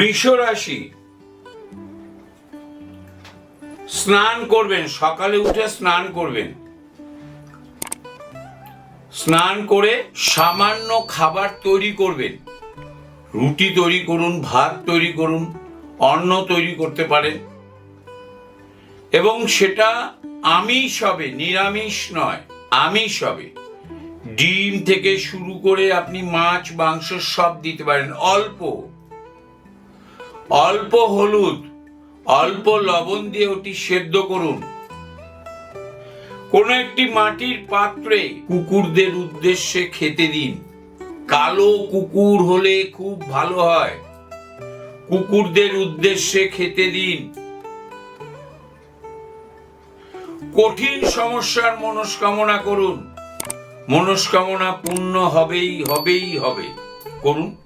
রাশি স্নান করবেন, সকালে উঠে স্নান করবেন। স্নান করে সামান্য খাবার তৈরি করবেন। রুটি তৈরি করুন, ভাত তৈরি করুন, অন্ন তৈরি করতে পারেন। এবং সেটা আমিষ হবে, নিরামিষ নয়, আমিষ হবে। ডিম থেকে শুরু করে আপনি মাছ, মাংস সব দিতে পারেন, অল্প। অল্প হলুদ, অল্প লবণ দিয়ে ওটি সেদ্ধ করুন। কোন একটি মাটির পাত্রে কুকুরদের উদ্দেশ্যে খেতে দিন। কালো কুকুর হলে খুব ভালো হয়। কুকুরদের উদ্দেশ্যে খেতে দিন। কঠিন সমস্যার মনস্কামনা করুন। মনস্কামনা পূর্ণ হবেই হবেই, হবে। করুন।